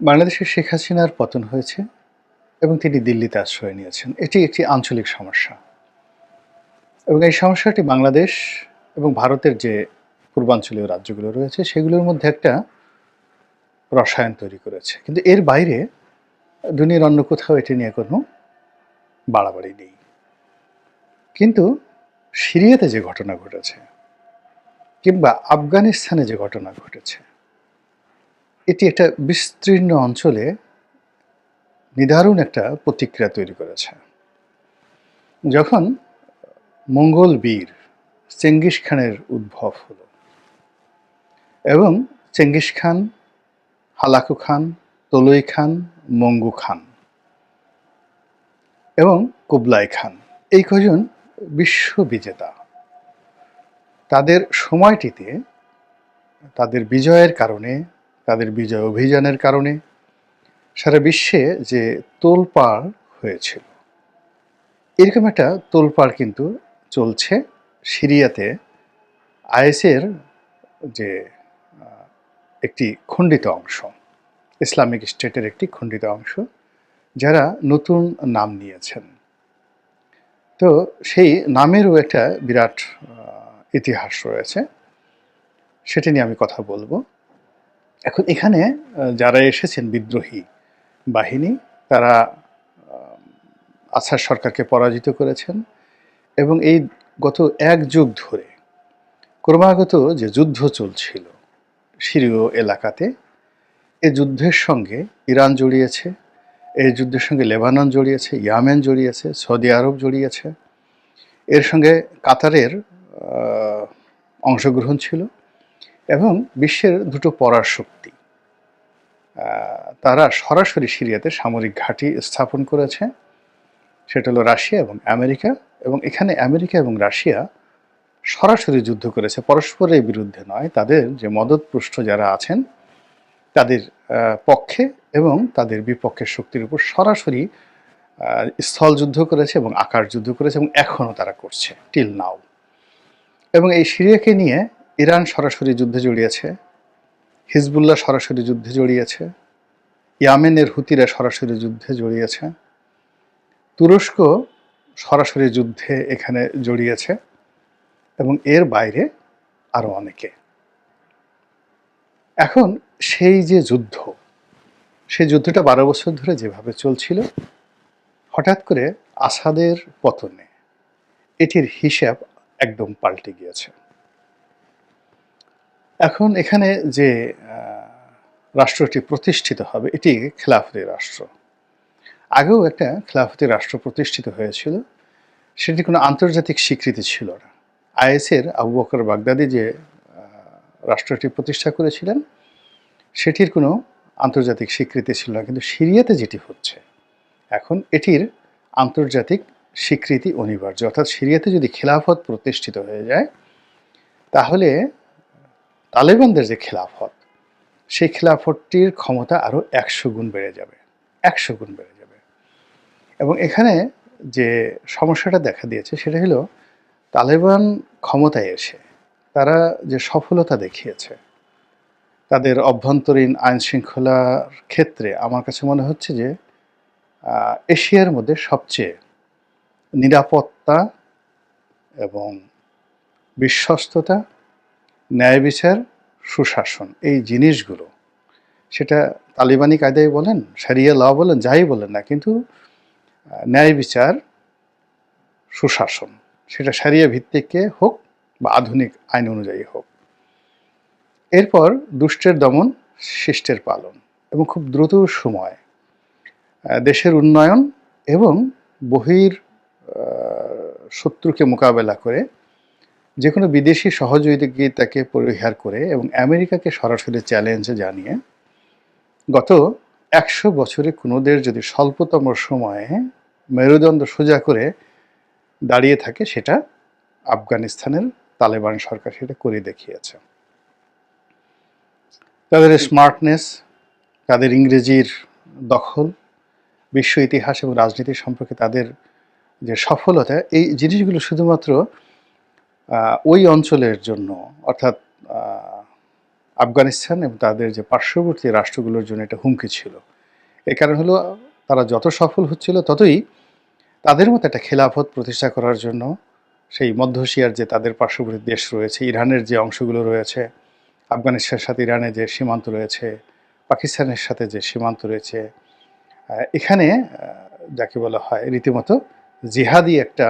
বাংলাদেশে শেখ হাসিনার পতন হয়েছে এবং তিনি দিল্লিতে আশ্রয় নিয়েছেন। এটি একটি আঞ্চলিক সমস্যা। এবং এই সমস্যাটি বাংলাদেশ এবং ভারতের যে পূর্বাঞ্চলীয় রাজ্যগুলো রয়েছে, সেগুলোর মধ্যে একটা রসায়ন তৈরি করেছে। কিন্তু এর বাইরে দুনিয়ার অন্য কোথাও এটি নিয়ে কোনো বাড়াবাড়ি নেই। কিন্তু সিরিয়াতে যে ঘটনা ঘটেছে কিংবা আফগানিস্তানে যে ঘটনা ঘটেছে এটি একটা বিস্তীর্ণ অঞ্চলে নিদারুণ একটা প্রতিক্রিয়া তৈরি করেছে। যখন মঙ্গল বীর চেঙ্গিস খানের উদ্ভব হলো এবং চেঙ্গিস খান, হালাকু খান, তলই খান, মঙ্গু খান এবং কুবলাই খান এই কজন বিশ্ব বিজেতা তাদের সময়টিতে তাদের বিজয়ের কারণে তাদের বিজয় অভিযানের কারণে সারা বিশ্বে যে তোলপাড় হয়েছিল। এরকম একটা তোলপাড় কিন্তু চলছে সিরিয়াতে। আইএসের যে একটি খণ্ডিত অংশ, ইসলামিক স্টেটের একটি খণ্ডিত অংশ, যারা নতুন নাম নিয়েছেন। তো সেই নামেরও একটা বিরাট ইতিহাস রয়েছে। সেটা নিয়ে আমি কথা বলব। এখন এখানে যারা এসেছেন বিদ্রোহী বাহিনী, তারা আসার সরকারকে পরাজিত করেছেন এবং এই গত এক যুগ ধরে ক্রমাগত যে যুদ্ধ চলছিল সিরীয় এলাকাতে এই যুদ্ধের সঙ্গে ইরান জড়িয়েছে এই যুদ্ধের সঙ্গে লেবানন জড়িয়েছে, ইয়ামেন জড়িয়েছে, সৌদি আরব জড়িয়েছে। এর সঙ্গে কাতারের অংশগ্রহণ ছিল। এবং বিশ্বের দুটো পরার শক্তি। তারা সরাসরি সিরিয়াতে সামরিক ঘাঁটি স্থাপন করেছে। সেটা হলো রাশিয়া এবং আমেরিকা এবং এখানে আমেরিকা এবং রাশিয়া সরাসরি যুদ্ধ করেছে। পরস্পরের বিরুদ্ধে নয়, তাদের যে মদতপুষ্ট যারা আছেন, তাদের পক্ষে এবং তাদের বিপক্ষের শক্তির উপর সরাসরি স্থল যুদ্ধ করেছে এবং আকার যুদ্ধ করেছে এবং এখনও তারা করছে, টিল নাও। এবং এই সিরিয়াকে নিয়ে ইরান সরাসরি যুদ্ধে জড়িয়েছে, হিজবুল্লাহ সরাসরি যুদ্ধে জড়িয়েছে, ইয়ামেনের হুতিরা সরাসরি যুদ্ধে জড়িয়েছে, তুরস্ক সরাসরি যুদ্ধে এখানে জড়িয়েছে এবং এর বাইরে আরও অনেকে। এখন সেই যে যুদ্ধ, সেই যুদ্ধটা বারো বছর ধরে যেভাবে চলছিল, হঠাৎ করে আসাদের পতনে এটির হিসাব একদম পাল্টে গিয়েছে। এখন এখানে যে রাষ্ট্রটি প্রতিষ্ঠিত হবে, এটি খেলাফতি রাষ্ট্র। আগেও একটা খেলাফতি রাষ্ট্র প্রতিষ্ঠিত হয়েছিল, সেটি কোনো আন্তর্জাতিক স্বীকৃতি ছিল না। আইএসের আবু বকর বাগদাদি যে রাষ্ট্রটি প্রতিষ্ঠা করেছিলেন, সেটির কোনো আন্তর্জাতিক স্বীকৃতি ছিল না, কিন্তু সিরিয়াতে যেটি হচ্ছে, এখন এটির আন্তর্জাতিক স্বীকৃতি অনিবার্য। অর্থাৎ সিরিয়াতে যদি খেলাফত প্রতিষ্ঠিত হয়ে যায়, তাহলে তালেবানদের যে খেলাফত, সেই খেলাফতটির ক্ষমতা আরও একশো গুণ বেড়ে যাবে, একশো গুণ বেড়ে যাবে। এবং এখানে যে সমস্যাটা দেখা দিয়েছে সেটা হলো, তালেবান ক্ষমতায় এসে তারা যে সফলতা দেখিয়েছে, তাদের অভ্যন্তরীণ আইন শৃঙ্খলার ক্ষেত্রে আমার কাছে মনে হচ্ছে যে এশিয়ার মধ্যে সবচেয়ে নিরাপত্তা এবং বিশ্বস্ততা ন্যায় বিচার, সুশাসন, এই জিনিসগুলো। সেটা তালিবানি কায়দায় বলেন সারিয়া ল বলেন, যাই বলেন না কিন্তু ন্যায় বিচার, সুশাসন, সেটা সারিয়া ভিত্তিকে হোক বা আধুনিক আইন অনুযায়ী হোক। এরপর দুষ্টের দমন, শিষ্টের পালন এবং খুব দ্রুত সময় দেশের উন্নয়ন এবং বহির শত্রুকে মোকাবেলা করে যে কোনো বিদেশি সহযোগিতাকে পরিহার করে এবং আমেরিকাকে সরাসরি চ্যালেঞ্জে জানিয়ে গত একশো বছরে কোনোদের যদি স্বল্পতম সময়ে মেরুদণ্ড সোজা করে দাঁড়িয়ে থাকে, সেটা আফগানিস্তানের তালেবান সরকার সেটা করে দেখিয়েছে। তাদের স্মার্টনেস, তাদের ইংরেজির দখল, বিশ্ব ইতিহাস এবং রাজনীতি সম্পর্কে তাদের যে সফলতা, এই জিনিসগুলো শুধুমাত্র ওই অঞ্চলের জন্য, অর্থাৎ আফগানিস্তান এবং তাদের যে পার্শ্ববর্তী রাষ্ট্রগুলোর জন্য এটা হুমকি ছিল। এ কারণ হলো, তারা যত সফল হচ্ছিল ততই তাদের মতো একটা খেলাফত প্রতিষ্ঠা করার জন্য সেই মধ্য এশিয়ার যে তাদের পার্শ্ববর্তী দেশ রয়েছে, ইরানের যে অংশগুলো রয়েছে, আফগানিস্তানের সাথে ইরানের যে সীমান্ত রয়েছে, পাকিস্তানের সাথে যে সীমান্ত রয়েছে এখানে যাকে বলা হয় রীতিমতো জিহাদি একটা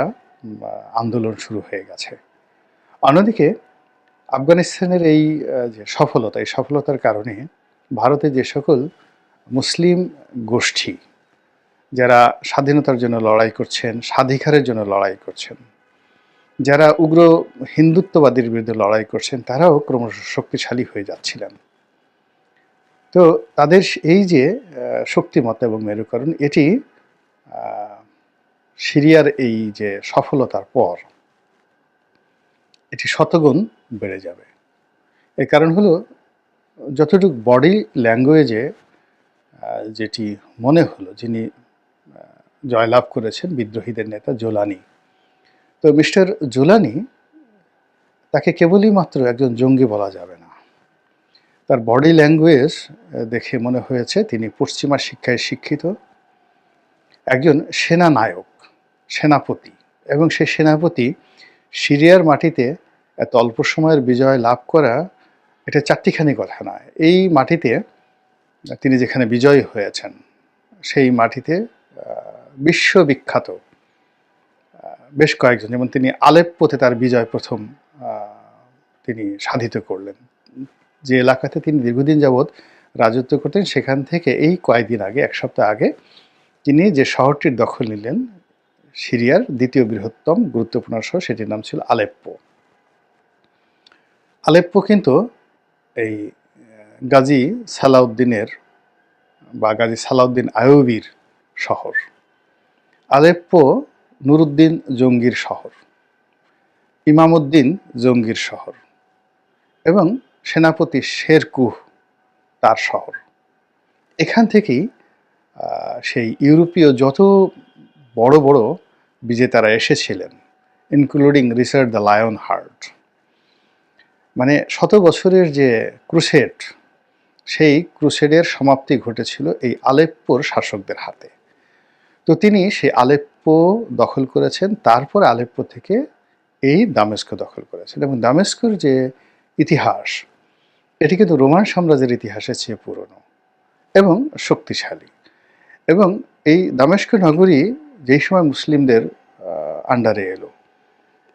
আন্দোলন শুরু হয়ে গেছে। অন্যদিকে আফগানিস্তানের এই যে সফলতা, এই সফলতার কারণে ভারতে যে সকল মুসলিম গোষ্ঠী, যারা স্বাধীনতার জন্য লড়াই করছেন, স্বাধিকারের জন্য লড়াই করছেন, যারা উগ্র হিন্দুত্ববাদীর বিরুদ্ধে লড়াই করছেন, তারাও ক্রমশ শক্তিশালী হয়ে যাচ্ছিলেন। তো তাদের এই যে শক্তিমত্তা এবং মেরুকরণ, এটি সিরিয়ার এই যে সফলতার পর এটি শতগুণ বেড়ে যাবে। এর কারণ হলো, যতটুকু বডি ল্যাঙ্গুয়েজে যেটি মনে হলো, যিনি জয়লাভ করেছেন বিদ্রোহীদের নেতা জোলানি। তো মিস্টার জোলানি তাকে কেবলই মাত্র একজন জঙ্গি বলা যাবে না। তার বডি ল্যাঙ্গুয়েজ দেখে মনে হয়েছে তিনি পশ্চিমা শিক্ষায় শিক্ষিত। একজন সেনানায়ক, সেনাপতি, এবং সেই সেনাপতি সিরিয়ার মাটিতে এত অল্প সময়ের বিজয় লাভ করা, এটা চারটিখানি কথা নয়। এই মাটিতে, তিনি যেখানে বিজয়ী হয়েছেন, সেই মাটিতে বিশ্ববিখ্যাত বেশ কয়েকজন, যেমন তিনি আলেপ্পোতে তার বিজয় প্রথম তিনি সাধিত করলেন। যে এলাকাতে তিনি দীর্ঘদিন যাবৎ রাজত্ব করতেন, সেখান থেকে এই কয়েকদিন আগে, এক সপ্তাহ আগে, তিনি যে শহরটির দখল নিলেন, সিরিয়ার দ্বিতীয় বৃহত্তম, গুরুত্বপূর্ণ শহর, সেটির নাম ছিল আলেপ্পো। আলেপ্পো কিন্তু এই গাজী সালাউদ্দিনের বা গাজী সালাউদ্দিন আয়ুবির শহর। আলেপ্পো নুরুদ্দিন জঙ্গির শহর, ইমামুদ্দিন জঙ্গির শহর এবং সেনাপতি শেরকুহ তার শহর। এখান থেকেই সেই ইউরোপীয় যত বড় বড় বিজেতারা এসেছিলেন including Richard the lion heart মানে শত বছরের যে ক্রুসেড, সেই ক্রুসেডের সমাপ্তি ঘটেছিল এই আলেপ্পোর শাসকদের হাতে। তো তিনি সেই আলেপ্পো দখল করেছেন, তারপর আলেপ্পো থেকে এই দামেস্ক দখল করেছেন। এবং দামেস্কর যে ইতিহাস, এটি কিন্তু রোমান সাম্রাজ্যের ইতিহাসের চেয়ে পুরনো এবং শক্তিশালী। এবং এই দামেস্ক নগরী যেই সময় মুসলিমদের আন্ডারে এলো,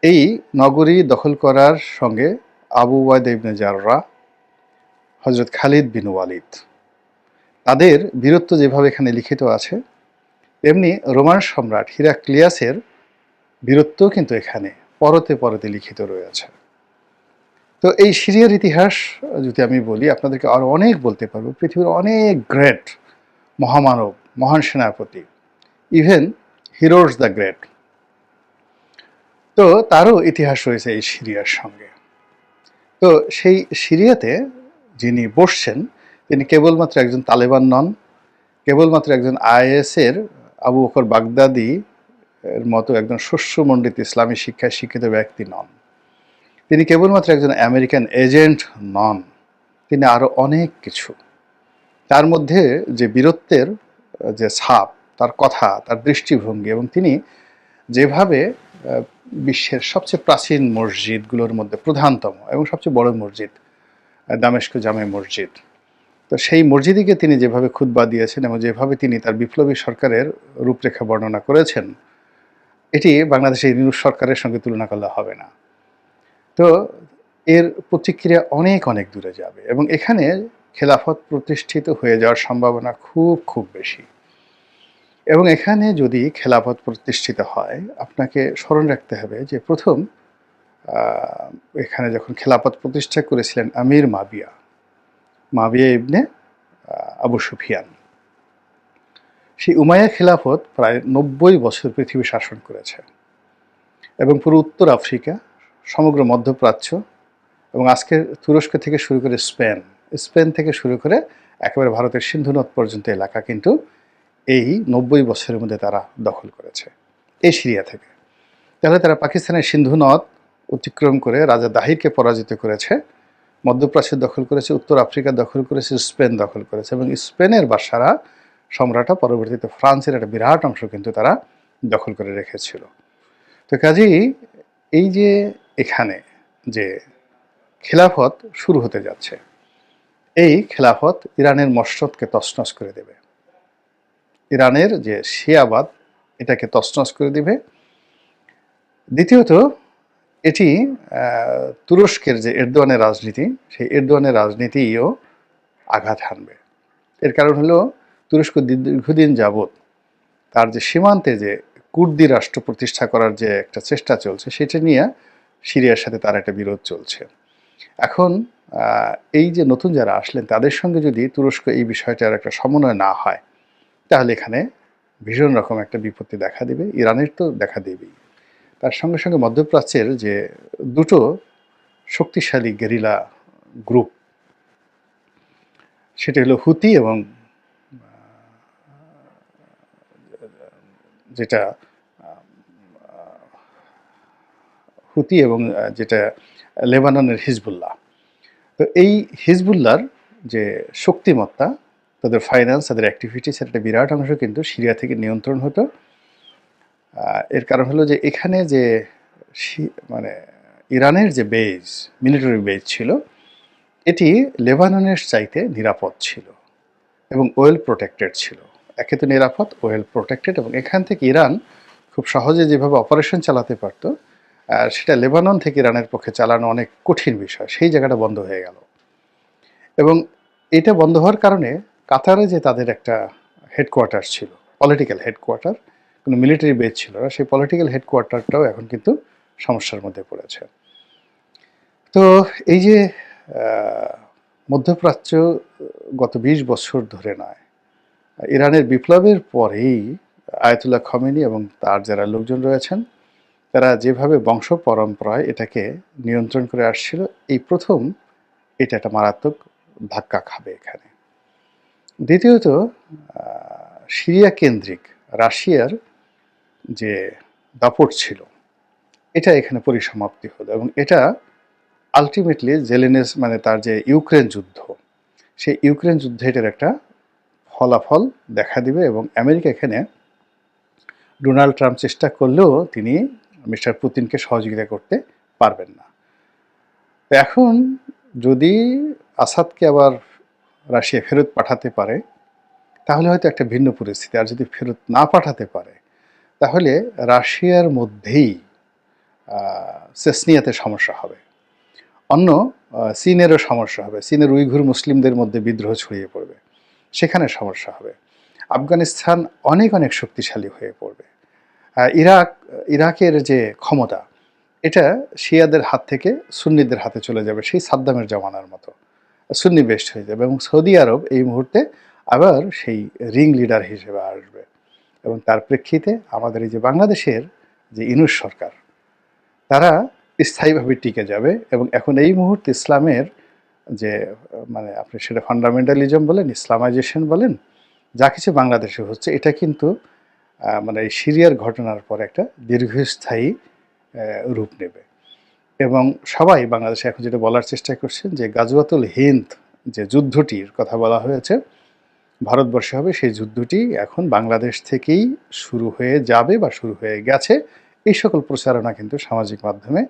এই নগরী দখল করার সঙ্গে আবু ওয়াইদ ইবনে জাররা হজরত খালিদ বিন ওয়ালিদ। তাদের বীরত্ব যেভাবে এখানে লিখিত আছে, তেমনি রোমান সম্রাট হিরাক্লিয়াসের বীরত্ব কিন্তু এখানে পরতে পরতে লিখিত রয়েছে। তো এই সিরিয়ার ইতিহাস যদি আমি বলি, আপনাদেরকে আরও অনেক বলতে পারব। পৃথিবীর অনেক গ্রেট মহামানব, মহান সেনাপতি, ইভেন হিরোজ দ্য গ্রেট। তো তারও ইতিহাস রয়েছে এই সিরিয়ার সঙ্গে। তো সেই সিরিয়াতে যিনি বসছেন, তিনি কেবলমাত্র একজন তালেবান নন, কেবলমাত্র একজন আইএসের আবু বকর বাগদাদি এর মতো একজন শস্যমণ্ডিত ইসলামী শিক্ষায় শিক্ষিত ব্যক্তি নন। তিনি কেবলমাত্র একজন আমেরিকান এজেন্ট নন, তিনি আরও অনেক কিছু। তার মধ্যে যে বীরত্বের, যে ছাপ, তার কথা, তার দৃষ্টিভঙ্গি এবং তিনি যেভাবে বিশ্বের সবচেয়ে প্রাচীন মসজিদগুলোর মধ্যে প্রধানতম এবং সবচেয়ে বড় মসজিদ দামেস্ক জামে মসজিদ। তো সেই মসজিদিকে তিনি যেভাবে খুতবা দিয়েছেন এবং যেভাবে তিনি তার বিপ্লবী সরকারের রূপরেখা বর্ণনা করেছেন, এটি বাংলাদেশের ইউনুস সরকারের সঙ্গে তুলনা করলে হবে না। তো এর প্রতিক্রিয়া অনেক অনেক দূরে যাবে এবং এখানে খেলাফত প্রতিষ্ঠিত হয়ে যাওয়ার সম্ভাবনা খুব খুব বেশি। এবং এখানে যদি খেলাফত প্রতিষ্ঠিত হয়, আপনাকে স্মরণ রাখতে হবে যে প্রথম এখানে যখন খেলাফত প্রতিষ্ঠা করেছিলেন আমির মাবিয়া মাবিয়া ইবনে আবু সুফিয়ান। সেই উমায়া খেলাফত প্রায় নব্বই বছর পৃথিবী শাসন করেছে। এবং পুরো উত্তর আফ্রিকা, সমগ্র মধ্যপ্রাচ্য এবং আজকে তুরস্ক থেকে শুরু করে স্পেন স্পেন থেকে শুরু করে একেবারে ভারতের সিন্ধু নদ পর্যন্ত এলাকা কিন্তু এই নব্বই বছরের মধ্যে তারা দখল করেছে, এই সিরিয়া থেকে। তাহলে তারা পাকিস্তানের সিন্ধু নদ অতিক্রম করে রাজা দাহিরকে পরাজিত করেছে, মধ্যপ্রাচ্য দখল করেছে, উত্তর আফ্রিকা দখল করেছে, স্পেন দখল করেছে এবং স্পেনের বাসারা সম্রাটরা পরবর্তীতে ফ্রান্সের একটা বিরাট অংশ কিন্তু তারা দখল করে রেখেছিল। তো কাজেই এই যে এখানে যে খেলাফত শুরু হতে যাচ্ছে, এই খেলাফত ইরানের মসনদকে তছনছ করে দেবে। ইরানের যে শিয়াবাদ, এটাকে তছনছ করে দিবে। দ্বিতীয়ত, এটি তুরস্কের যে এরদোয়ানের রাজনীতি, সেই এরদোয়ানের রাজনীতিও আঘাত হানবে। এর কারণ হলো, তুরস্ক দীর্ঘদিন যাবৎ তার যে সীমান্তে যে কুর্দি রাষ্ট্র প্রতিষ্ঠা করার যে একটা চেষ্টা চলছে, সেটা নিয়ে সিরিয়ার সাথে তার একটা বিরোধ চলছে। এখন এই যে নতুন যারা আসলেন, তাদের সঙ্গে যদি তুরস্ক এই বিষয়টার একটা সমন্বয় না হয় তাহলে এখানে ভীষণ রকম একটা বিপত্তি দেখা দেবে, ইরানের তো দেখা দেবেই। তার সঙ্গে সঙ্গে মধ্যপ্রাচ্যের যে দুটো শক্তিশালী গেরিলা গ্রুপ, সেটা হলো হুতি এবং যেটা হুতি এবং যেটা লেবাননের হিজবুল্লাহ। তো এই হিজবুল্লাহর যে শক্তিমত্তা তাদের ফাইন্যান্স তাদের অ্যাক্টিভিটিস একটা বিরাট অংশ কিন্তু সিরিয়া থেকে নিয়ন্ত্রণ হতো। এর কারণ হলো যে এখানে যে মানে ইরানের যে বেজ মিলিটারি বেজ ছিল, এটি লেবাননের চাইতে নিরাপদ ছিল এবং ওয়েল প্রোটেক্টেড ছিল। একে তো নিরাপদ ওয়েল প্রোটেক্টেড এবং এখান থেকে ইরান খুব সহজে যেভাবে অপারেশন চালাতে পারতো, আর সেটা লেবানন থেকে ইরানের পক্ষে চালানো অনেক কঠিন বিষয়। সেই জায়গাটা বন্ধ হয়ে গেল। এবং এটা বন্ধ হওয়ার কারণে কাতারে যে তাদের একটা হেডকোয়ার্টার ছিল পলিটিক্যাল হেডকোয়ার্টার কোনো মিলিটারি বেজ ছিল না, সেই পলিটিক্যাল হেডকোয়ার্টারটাও এখন কিন্তু সমস্যার মধ্যে পড়েছে। তো এই যে মধ্যপ্রাচ্য গত বিশ বছর ধরে নয়, ইরানের বিপ্লবের পরেই আয়তুল্লাহ খমেনি এবং তার যারা লোকজন রয়েছেন, তারা যেভাবে বংশ পরম্পরায় এটাকে নিয়ন্ত্রণ করে আসছিল, এই প্রথম এটা একটা মারাত্মক ধাক্কা খাবে এখানে। দ্বিতীয়ত সিরিয়া কেন্দ্রিক রাশিয়ার যে দাপট ছিল, এটা এখানে পরিসমাপ্তি হলো এবং এটা আলটিমেটলি জেলেনেস মানে তার যে ইউক্রেন যুদ্ধ, সেই ইউক্রেন যুদ্ধে এটার একটা ফলাফল দেখা দিবে এবং আমেরিকা এখানে ডোনাল্ড ট্রাম্প চেষ্টা করলেও তিনি মিস্টার পুতিনকে সহযোগিতা করতে পারবেন না। এখন যদি আসাদকে আবার রাশিয়া ফেরত পাঠাতে পারে তাহলে হয়তো একটা ভিন্ন পরিস্থিতি। আর যদি ফেরত না পাঠাতে পারে তাহলে রাশিয়ার মধ্যেই আহ, চেসনিয়াতে সমস্যা হবে। অন্য চীনেরও সমস্যা হবে। চীনের উইঘুর মুসলিমদের মধ্যে বিদ্রোহ ছড়িয়ে পড়বে। সেখানে সমস্যা হবে। আফগানিস্তান অনেক অনেক শক্তিশালী হয়ে পড়বে। ইরাক ইরাকের যে ক্ষমতা এটা শিয়াদের হাত থেকে সুন্নিদের হাতে চলে যাবে সেই সাদ্দামের জমানার মতো। সুন্নি বেস্ট হয়ে যাবে এবং সৌদি আরব এই মুহূর্তে আবার সেই রিং লিডার হিসেবে আসবে এবং তার প্রেক্ষিতে আমাদের এই যে বাংলাদেশের যে ইনুস সরকার, তারা স্থায়ীভাবে টিকে যাবে এবং এখন এই মুহূর্তে ইসলামের যে মানে আপনি সেটা ফান্ডামেন্টালিজম বলেন, ইসলামাইজেশন বলেন, যা কিছু বাংলাদেশে হচ্ছে, এটা কিন্তু মানে এই সিরিয়ার ঘটনার পর একটা দীর্ঘস্থায়ী রূপ নেবে। এবং সবাই বাংলাদেশে এখন যেটা বলার চেষ্টা করছেন যে গাজওয়াতুল হিন্দ যে যুদ্ধটির কথা বলা হয়েছে, ভারতবর্ষে হবে সেই যুদ্ধটি এখন বাংলাদেশ থেকেই শুরু হয়ে যাবে বা শুরু হয়ে গেছে। এই সকল প্রচারণা কিন্তু সামাজিক মাধ্যমে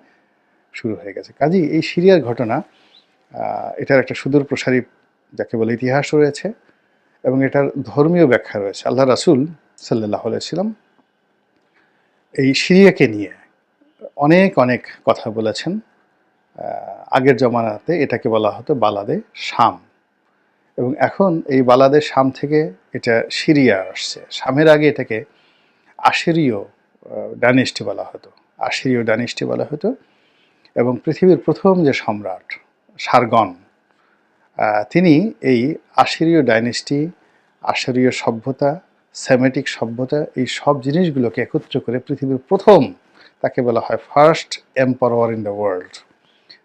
শুরু হয়ে গেছে। কাজেই এই সিরিয়ার ঘটনা এটার একটা সুদূর প্রসারী যাকে বলে ইতিহাস রয়েছে এবং এটার ধর্মীয় ব্যাখ্যা রয়েছে। আল্লাহ রাসুল সাল্লাহ আলাইসাল্লাম এই সিরিয়াকে নিয়ে অনেক অনেক কথা বলেছেন। আগের জমানাতে এটাকে বলা হতো বালাদে শাম। এবং এখন এই বালাদে শাম থেকে এটা সিরিয়া আসছে। শামের আগে এটাকে আশিরীয় ডাইনেস্টি বলা হতো। আশিরীয় ডাইনেস্টি বলা হতো। এবং পৃথিবীর প্রথম যে সম্রাট সারগন তিনি এই আশিরীয় ডাইনেস্টি, আশিরীয় সভ্যতা, সেমেটিক সভ্যতা, এই সব জিনিসগুলোকে একত্র করে পৃথিবীর প্রথম তাকে বলা হয় first emperor in the world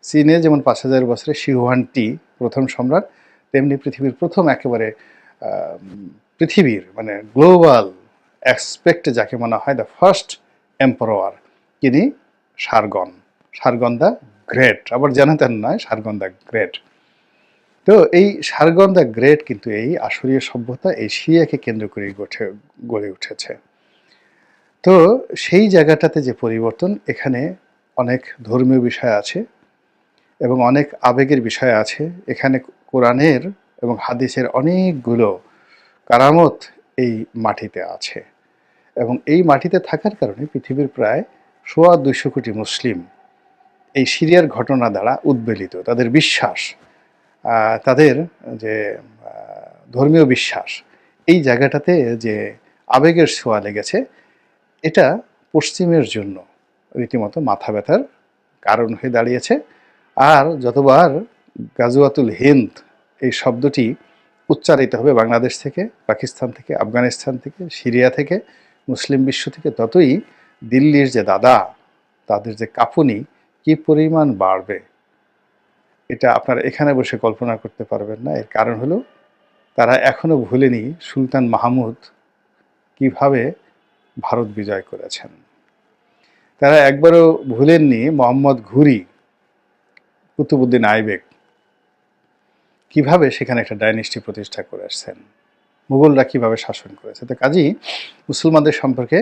চীনে যেমন পাঁচ হাজার বছরে শিহুয়ানটি প্রথম সম্রাট, তেমনি পৃথিবীর প্রথম একেবারে পৃথিবীর মানে গ্লোবাল অ্যাসপেক্টে যাকে মনে হয় দ্য ফার্স্ট এম্পাওয়ার তিনি সারগন সারগন দ্য গ্রেট আবার জানাতেন নয় সারগন দ্য গ্রেট তো এই সারগন দ্য গ্রেট কিন্তু এই আসরীয় সভ্যতা এই সিরিয়াকে কেন্দ্র করে গড়ে উঠেছে। তো সেই জায়গাটাতে যে পরিবর্তন, এখানে অনেক ধর্মীয় বিষয় আছে এবং অনেক আবেগের বিষয় আছে। এখানে কোরআনের এবং হাদিসের অনেকগুলো কারামত এই মাটিতে আছে এবং এই মাটিতে থাকার কারণে পৃথিবীর প্রায় সোয়া দুইশো কোটি মুসলিম এই সিরিয়ার ঘটনা দ্বারা উদ্বেলিত। তাদের বিশ্বাস তাদের যে ধর্মীয় বিশ্বাস, এই জায়গাটাতে যে আবেগের ছোঁয়া লেগেছে এটা পশ্চিমের জন্য রীতিমতো মাথা ব্যথার কারণ হয়ে দাঁড়িয়েছে। আর যতবার গাজুয়াতুল হিন্দ এই শব্দটি উচ্চারিত হবে বাংলাদেশ থেকে, পাকিস্তান থেকে, আফগানিস্তান থেকে, সিরিয়া থেকে, মুসলিম বিশ্ব থেকে, ততই দিল্লির যে দাদা, তাদের যে কাঁপুনি কি পরিমাণ বাড়বে, এটা আপনারা এখানে বসে কল্পনা করতে পারবেন না। এর কারণ হলো, তারা এখনও ভুলেনি সুলতান মাহমুদ কীভাবে ভারত বিজয় করেছেন। তারা একবারও ভুলেননি মোহাম্মদ ঘুরি কুতুবুদ্দিন আইবেক কীভাবে সেখানে একটা ডাইনেস্টি প্রতিষ্ঠা করে আসছেন, মুঘলরা কীভাবে শাসন করেছে। তো কাজেই মুসলমানদের সম্পর্কে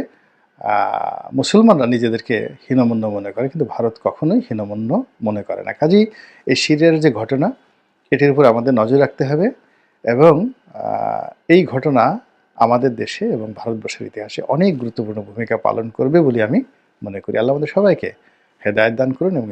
মুসলমানরা নিজেদেরকে হীনমন্য মনে করে, কিন্তু ভারত কখনোই হীনমন্য মনে করে না। কাজেই এই সিরিয়ার যে ঘটনা, এটির উপর আমাদের নজর রাখতে হবে এবং এই ঘটনা আমাদের দেশে এবং ভারতবর্ষের ইতিহাসে অনেক গুরুত্বপূর্ণ ভূমিকা পালন করবে বলে আমি মনে করি। আল্লাহ আমাদের সবাইকে হেদায়ত দান করুন এবং